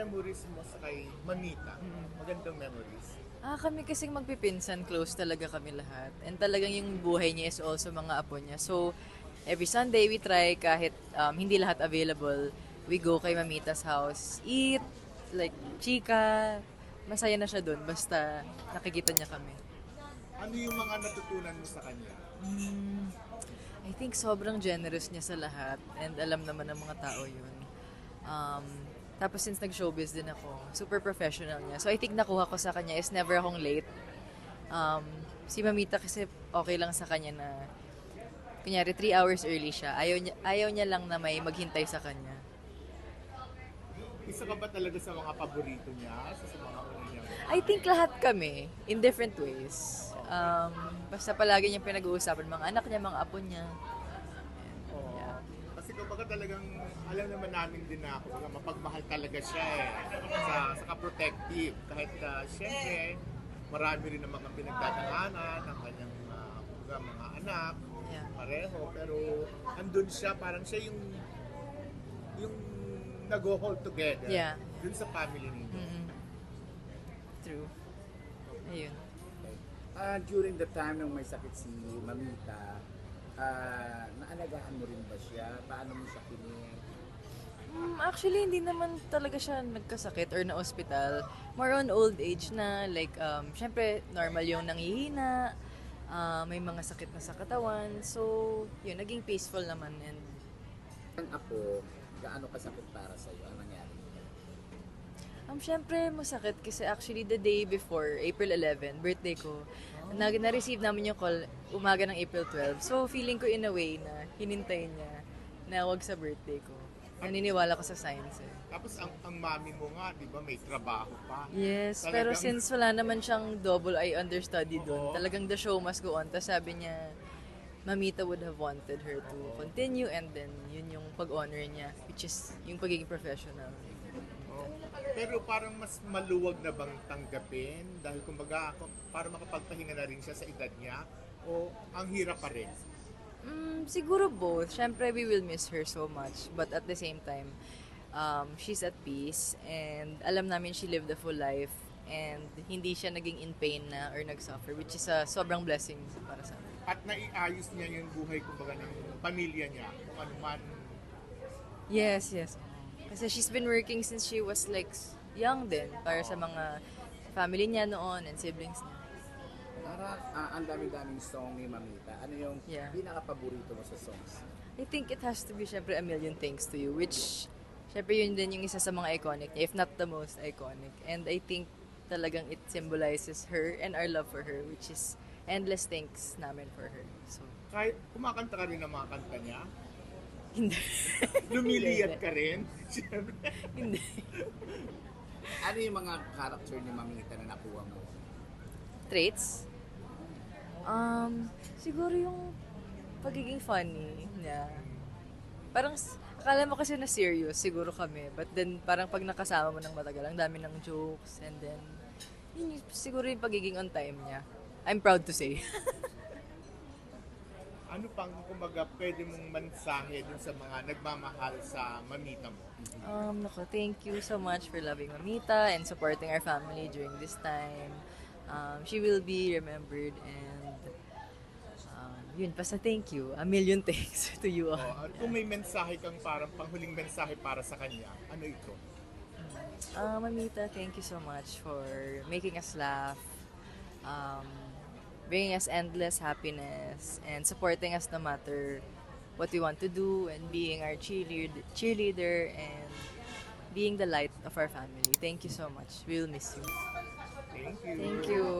memories mo sa kay Mamita? Magandang memories. Ah, kami kasing magpipinsan, close talaga kami lahat. And talagang yung buhay niya is also mga apo niya. So, every Sunday we try kahit um, hindi lahat available. We go kay Mamita's house, eat, like, chika. Masaya na siya doon, basta nakikita niya kami. Ano yung mga natutunan mo sa kanya? Mm, I think sobrang generous niya sa lahat and alam naman ng mga tao yun. Um, tapos since nag-showbiz din ako, super professional niya. So I think nakuha ko sa kanya is never akong late. Um, si Mamita kasi okay lang sa kanya na kunyari 3 hours early siya. Ayaw niya, ayaw niya lang na may maghintay sa kanya. Isa ka ba talaga sa mga paborito niya? Sa, sa mga una niya? I think lahat kami, in different ways. Um, basta palagi niyang pinag-uusapan mga anak niya, mga apo niya. Kumbaga talagang alam naman namin din na kumbaga mapagmahal talaga siya eh. Sa, sa protective Kahit uh, syempre, marami rin ang pinagdadaanan ng kanyang uh, kumbaga, mga anak, Yeah. pareho. Pero andun siya, parang siya yung yung nag-hold together Yeah. dun sa family ninyo. Mm-mm. True. Ayun. Ah, during the time nung may sakit si Mamita, ah, naalagaan mo rin ba siya? Paano mo siya kinir? Mm, actually, hindi naman talaga siya nagkasakit or na-hospital. More on old age na, like, um, syempre, normal yung nanghihina, ah, may mga sakit na sa katawan. So, yun, naging peaceful naman. And, Ang apo, gaano kasakit para sa iyo? Ang nangyari? um, syempre, masakit kasi actually the day before, April 11, birthday ko, na, na-receive namin yung call umaga ng April 12. So, feeling ko in a way na hinintay niya na wag sa birthday ko. Naniniwala ko sa signs eh. Tapos ang, ang mami mo nga, di ba, may trabaho pa. Yes, Talagang- pero since wala naman siyang double eye understudy doon, Oo. talagang the show must go on. Tapos sabi niya, Mamita would have wanted her to continue and then yun yung pag-honor niya, which is yung pagiging professional. Pero parang mas maluwag na bang tanggapin dahil kumbaga para makapagpahinga na rin siya sa edad niya o ang hirap pa rin. Mm, siguro both. Siyempre, we will miss her so much. But at the same time, um, she's at peace and alam namin she lived a full life and hindi siya naging in pain na or nag-suffer, which is a sobrang blessing para sa amin. At naiayos niya yung buhay kumbaga ng pamilya niya kung ano man. Yes, yes. Kasi she's been working since she was like young din para sa mga family niya noon and siblings niya. Para ah, ang dami-daming song ni Mamita. Ano yung Yeah. pinaka-paborito mo sa songs? I think it has to be syempre a million thanks to you which syempre yun din yung isa sa mga iconic niya if not the most iconic. And I think talagang it symbolizes her and our love for her which is endless thanks namin for her. So, Kahit kumakanta ka rin ng mga kanta niya, hindi. lumiliyat ka rin. Hindi. Ano yung mga character ni Mamita na nakuha mo? Traits? Um, siguro yung pagiging funny niya. Parang, akala mo kasi na serious, siguro kami. But then, parang pag nakasama mo ng matagal, ang dami ng jokes. And then, yun yung, siguro yung pagiging on time niya. I'm proud to say. Ano pang kumbaga pwede mong mensahe dun sa mga nagmamahal sa mamita mo? um, nako, thank you so much for loving Mamita and supporting our family during this time. Um, she will be remembered and um, yun, basta thank you. A million thanks to you all. O, at kung may mensahe kang parang panghuling mensahe para sa kanya, ano ito? Uh, Mamita, thank you so much for making us laugh, um, bringing us endless happiness, and supporting us no matter what we want to do, and being our cheerleader, cheerleader and being the light of our family. Thank you so much. We'll miss you. Thank you. Thank you.